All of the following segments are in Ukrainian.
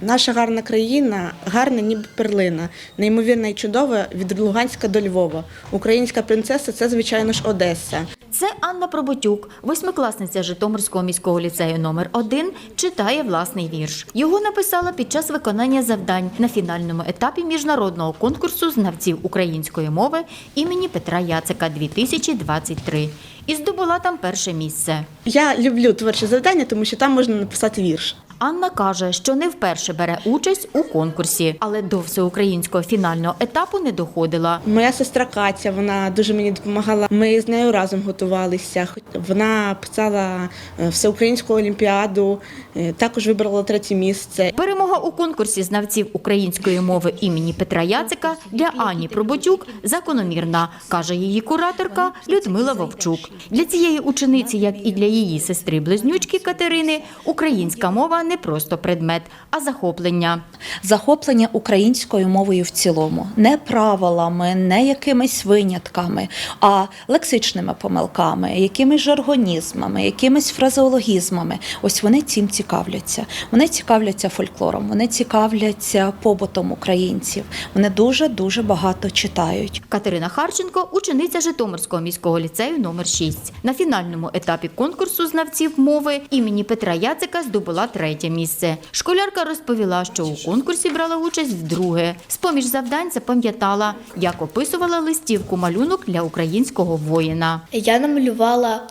Наша гарна країна, гарна ніби перлина, неймовірна і чудова від Луганська до Львова. Українська принцеса це, звичайно ж, Одеса. Це Анна Проботюк, восьмикласниця Житомирського міського ліцею номер 1 читає власний вірш. Його написала під час виконання завдань на фінальному етапі міжнародного конкурсу знавців української мови імені Петра Яцика 2023 і здобула там перше місце. Я люблю творчі завдання, тому що там можна написати вірш. Анна каже, що не вперше бере участь у конкурсі, але до всеукраїнського фінального етапу не доходила. Моя сестра Катя, вона дуже мені допомагала. Ми з нею разом готувалися. Вона писала е, всеукраїнську олімпіаду, е, також вибрала третє місце. Перемога у конкурсі знавців української мови імені Петра Яцика для Ані Проботюк закономірна, каже її кураторка Людмила Вовчук. Для цієї учениці, як і для її сестри близнючки Катерини, українська мова не просто предмет, а захоплення. захоплення українською мовою в цілому, не правилами, не якимись винятками, а лексичними помилками, якимись жаргонізмами, якимись фразеологізмами. Ось вони цим цікавляться. Вони цікавляться фольклором, вони цікавляться побутом українців. Вони дуже дуже багато читають. Катерина Харченко учениця Житомирського міського ліцею номер 6 На фінальному етапі конкурсу знавців мови імені Петра Яцика здобула третє місце. Школярка розповіла, що у конкурсі брала участь вдруге. З поміж завдань запам'ятала, як описувала листівку малюнок для українського воїна. Я намалювала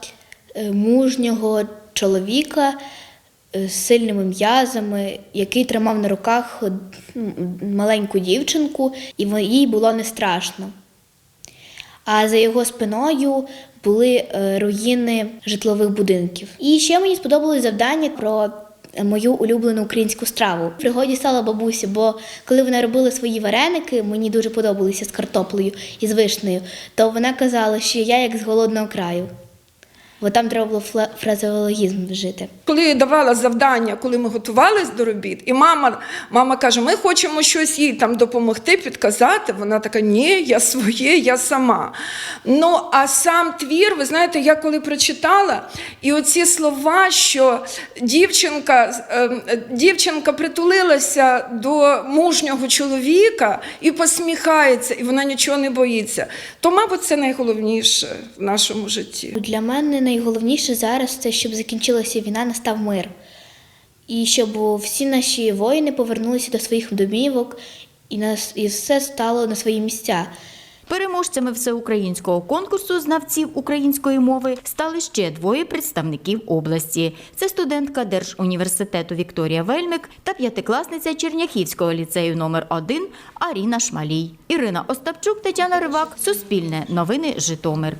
е, мужнього чоловіка е, з сильними м'язами, який тримав на руках маленьку дівчинку, і їй було не страшно. А за його спиною були е, руїни житлових будинків. І ще мені сподобалось завдання про е, мою улюблену українську страву. В пригоді стала бабуся, бо коли вона робила свої вареники, мені дуже подобалися з картоплею і з вишнею, то вона казала, що я як з голодного краю. Бо там треба було фразеологізм вжити. Коли давала завдання, коли ми готувалися до робіт, і мама, мама каже: ми хочемо щось їй там допомогти, підказати. Вона така: ні, я своє, я сама. Ну а сам твір, ви знаєте, я коли прочитала, і оці слова, що дівчинка, ем, дівчинка притулилася до мужнього чоловіка і посміхається, і вона нічого не боїться. То, мабуть, це найголовніше в нашому житті. Для мене найголовніше зараз це, щоб закінчилася війна, настав мир. І щоб всі наші воїни повернулися до своїх домівок і, нас, і все стало на свої місця. Переможцями всеукраїнського конкурсу знавців української мови стали ще двоє представників області. Це студентка Держуніверситету Вікторія Вельмик та п'ятикласниця Черняхівського ліцею номер 1 Аріна Шмалій. Ірина Остапчук, Тетяна Ривак, Суспільне, Новини Житомир.